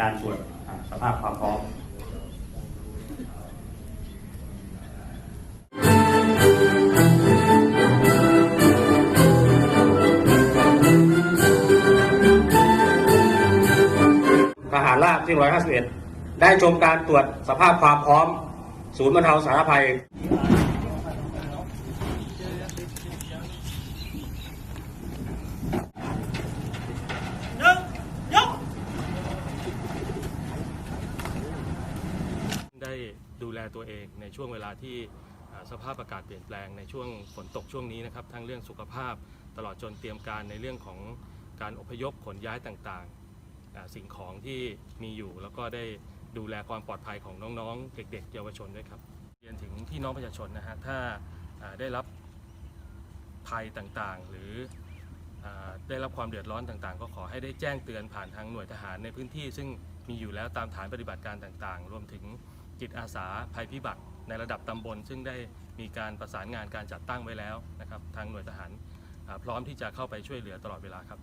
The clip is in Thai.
การตรวจสภาพความพร้อมทหารราบที่ 151 ได้ชมการตรวจสภาพความพร้อม ศูนย์บรรเทาสาธารณภัย ได้ดูแลตัวเองในช่วงเวลาที่สภาพอากาศเปลี่ยนแปลงในช่วงฝนตกช่วงนี้นะครับทั้งเรื่องสุขภาพตลอดจนเตรียมการในเรื่องของการอพยพขนย้ายต่างๆ สิ่งของที่มีอยู่แล้วก็ได้ดูแลความปลอดภัยของน้องๆ เด็ก ๆ เยาวชนด้วยครับเรียนถึงพี่น้องประชาชนนะฮะถ้าได้รับภัยต่างๆ หรืออได้รับความเดือดร้อนต่างๆ ก็ขอให้ได้แจ้งเตือนผ่านทางหน่วยทหารในพื้นที่ ซึ่งมีอยู่แล้วตามฐานปฏิบัติการต่างๆ รวมถึง จิตอาสาภัยพิบัติ ในระดับตำบล ซึ่งได้มีการประสานงานการจัดตั้งไว้แล้วนะครับ ทางหน่วยทหารพร้อมที่จะเข้าไปช่วยเหลือตลอดเวลาครับ